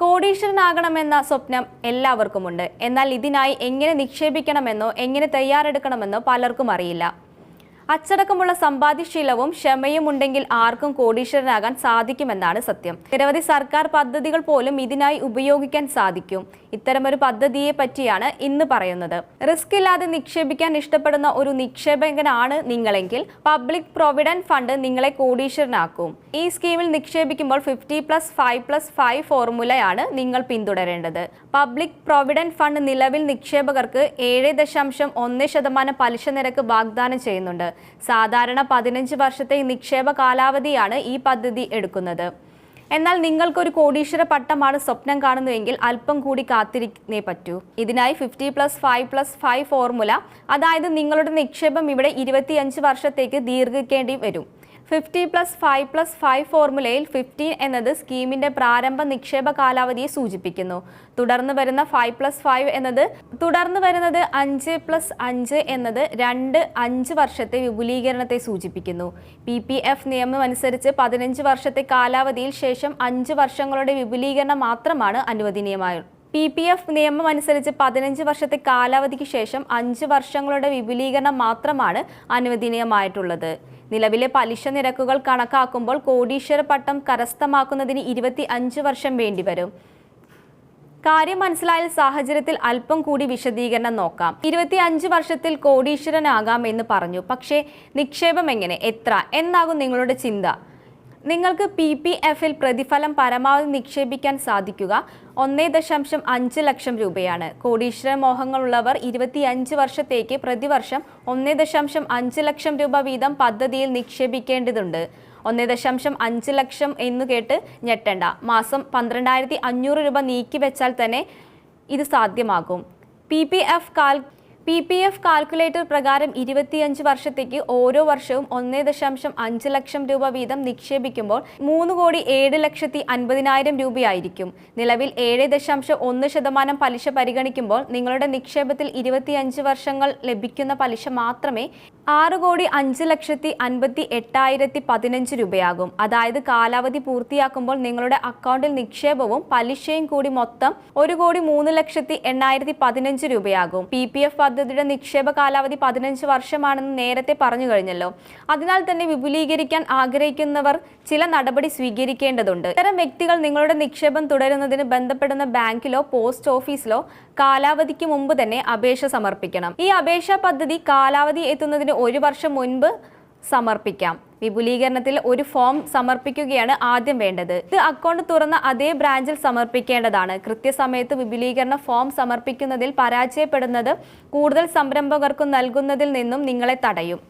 കോടീശ്വരനാകണമെന്ന സ്വപ്നം എല്ലാവർക്കുമുണ്ട്. എന്നാൽ ഇതിനായി എങ്ങനെ നിക്ഷേപിക്കണമെന്നോ എങ്ങനെ തയ്യാറെടുക്കണമെന്നോ പലർക്കും അറിയില്ല. അച്ചടക്കമുള്ള സമ്പാദ്യശീലവും ക്ഷമയും ഉണ്ടെങ്കിൽ ആർക്കും കോടീശ്വരനാകാൻ സാധിക്കുമെന്നാണ് സത്യം. നിരവധി സർക്കാർ പദ്ധതികൾ പോലും ഇതിനായി ഉപയോഗിക്കാൻ സാധിക്കും. ഇത്തരമൊരു പദ്ധതിയെ പറ്റിയാണ് ഇന്ന് പറയുന്നത്. റിസ്ക് ഇല്ലാതെ നിക്ഷേപിക്കാൻ ഇഷ്ടപ്പെടുന്ന ഒരു നിക്ഷേപകനാണ് നിങ്ങളെങ്കിൽ പബ്ലിക് പ്രൊവിഡന്റ് ഫണ്ട് നിങ്ങളെ കോടീശ്വരനാക്കും. ഈ സ്കീമിൽ നിക്ഷേപിക്കുമ്പോൾ fifty plus five plus five ഫോർമുലയാണ് നിങ്ങൾ പിന്തുടരേണ്ടത്. പബ്ലിക് പ്രൊവിഡന്റ് ഫണ്ട് നിലവിൽ നിക്ഷേപകർക്ക് ഏഴ് ദശാംശം ഒന്ന് ശതമാനം പലിശ നിരക്ക് വാഗ്ദാനം ചെയ്യുന്നുണ്ട്. സാധാരണ പതിനഞ്ച് വർഷത്തെ നിക്ഷേപ കാലാവധിയാണ് ഈ പദ്ധതി എടുക്കുന്നത്. എന്നാൽ നിങ്ങൾക്കൊരു കോടീശ്വര പട്ടമാണ് സ്വപ്നം കാണുന്നതെങ്കിൽ അല്പം കൂടി കാത്തിരിക്കുന്നേ പറ്റൂ. ഇതിനായി fifty plus five plus five formula അതായത് നിങ്ങളുടെ നിക്ഷേപം ഇവിടെ ഇരുപത്തിയഞ്ച് വർഷത്തേക്ക് ദീർഘിക്കേണ്ടി വരും. Fifty plus five plus five ഫോർമുലയിൽ ഫിഫ്റ്റീൻ എന്നത് സ്കീമിന്റെ പ്രാരംഭ നിക്ഷേപ കാലാവധിയെ സൂചിപ്പിക്കുന്നു. തുടർന്ന് വരുന്ന ഫൈവ് പ്ലസ് ഫൈവ് എന്നത് തുടർന്ന് വരുന്നത് അഞ്ച് പ്ലസ് അഞ്ച് എന്നത് രണ്ട് അഞ്ച് വർഷത്തെ വിപുലീകരണത്തെ സൂചിപ്പിക്കുന്നു. പി പി എഫ് നിയമം അനുസരിച്ച് പതിനഞ്ച് വർഷത്തെ കാലാവധിയിൽ ശേഷം അഞ്ച് വർഷങ്ങളുടെ വിപുലീകരണം മാത്രമാണ് അനുവദനീയമായ പി പി എഫ് നിയമം അനുസരിച്ച് പതിനഞ്ച് വർഷത്തെ കാലാവധിക്ക് ശേഷം അഞ്ച് വർഷങ്ങളുടെ വിപുലീകരണം മാത്രമാണ് അനുവദനീയമായിട്ടുള്ളത്. നിലവിലെ പലിശ നിരക്കുകൾ കണക്കാക്കുമ്പോൾ കോടീശ്വര പട്ടം കരസ്ഥമാക്കുന്നതിന് ഇരുപത്തി അഞ്ച് വർഷം വേണ്ടിവരും കാര്യം മനസ്സിലായ സാഹചര്യത്തിൽ അല്പം കൂടി വിശദീകരണം നോക്കാം. ഇരുപത്തി അഞ്ച് വർഷത്തിൽ കോടീശ്വരനാകാം എന്ന് പറഞ്ഞു. പക്ഷേ നിക്ഷേപം എങ്ങനെ? എത്ര? എന്നാകും നിങ്ങളുടെ ചിന്ത. നിങ്ങൾക്ക് പി പി എഫിൽ പ്രതിഫലം പരമാവധി നിക്ഷേപിക്കാൻ സാധിക്കുക. ഒന്നേ ദശാംശം അഞ്ച് ലക്ഷം രൂപയാണ്. കോടീശ്വര മോഹങ്ങളുള്ളവർ ഇരുപത്തിയഞ്ച് വർഷത്തേക്ക് പ്രതിവർഷം ഒന്നേ ദശാംശം അഞ്ച് ലക്ഷം രൂപ വീതം പദ്ധതിയിൽ നിക്ഷേപിക്കേണ്ടതുണ്ട്. ഒന്നേ ദശാംശം അഞ്ച് ലക്ഷം എന്ന് കേട്ട് ഞെട്ടണ്ട. മാസം പന്ത്രണ്ടായിരത്തി അഞ്ഞൂറ് രൂപ നീക്കി വെച്ചാൽ തന്നെ ഇത് സാധ്യമാകും. പി പി എഫ് കാൽ പി പി എഫ് കാൽക്കുലേറ്റർ പ്രകാരം ഇരുപത്തിയഞ്ച് വർഷത്തേക്ക് ഓരോ വർഷവും ഒന്നേ ദശാംശം അഞ്ച് ലക്ഷം രൂപ വീതം നിക്ഷേപിക്കുമ്പോൾ മൂന്ന് കോടി ഏഴ് ലക്ഷത്തി അൻപതിനായിരം രൂപയായിരിക്കും. നിലവിൽ ഏഴ് ദശാംശം ഒന്ന് ശതമാനം പലിശ പരിഗണിക്കുമ്പോൾ നിങ്ങളുടെ നിക്ഷേപത്തിൽ ഇരുപത്തിയഞ്ച് വർഷങ്ങൾ ലഭിക്കുന്ന പലിശ മാത്രമേ ആറ് കോടി അഞ്ച് ലക്ഷത്തി അൻപത്തി എട്ടായിരത്തി പതിനഞ്ച് രൂപയാകും. അതായത് കാലാവധി പൂർത്തിയാക്കുമ്പോൾ നിങ്ങളുടെ അക്കൗണ്ടിൽ നിക്ഷേപവും പലിശയും കൂടി മൊത്തം ഒരു കോടി മൂന്ന് ലക്ഷത്തി എണ്ണായിരത്തി പതിനഞ്ച് രൂപയാകും. പി പി എഫ് പദ്ധതിയുടെ നിക്ഷേപ കാലാവധി പതിനഞ്ച് വർഷമാണെന്ന് നേരത്തെ പറഞ്ഞു കഴിഞ്ഞല്ലോ. അതിനാൽ തന്നെ വിപുലീകരിക്കാൻ ആഗ്രഹിക്കുന്നവർ ചില നടപടി സ്വീകരിക്കേണ്ടതുണ്ട്. ഇത്തരം വ്യക്തികൾ നിങ്ങളുടെ നിക്ഷേപം തുടരുന്നതിന് ബന്ധപ്പെടുന്ന ബാങ്കിലോ പോസ്റ്റ് ഓഫീസിലോ കാലാവധിക്ക് മുമ്പ് തന്നെ അപേക്ഷ സമർപ്പിക്കണം. ഈ അപേക്ഷാ പദ്ധതി കാലാവധി എത്തുന്നതിന് ഒരു വർഷം മുൻപ് സമർപ്പിക്കാം. വിപുലീകരണത്തിൽ ഒരു ഫോം സമർപ്പിക്കുകയാണ് ആദ്യം വേണ്ടത്. ഇത് അക്കൗണ്ട് തുറന്ന അതേ ബ്രാഞ്ചിൽ സമർപ്പിക്കേണ്ടതാണ്. കൃത്യസമയത്ത് വിപുലീകരണ ഫോം സമർപ്പിക്കുന്നതിൽ പരാജയപ്പെടുന്നത് കൂടുതൽ സംരംഭകർക്ക് നൽകുന്നതിൽ നിന്നും നിങ്ങളെ തടയും.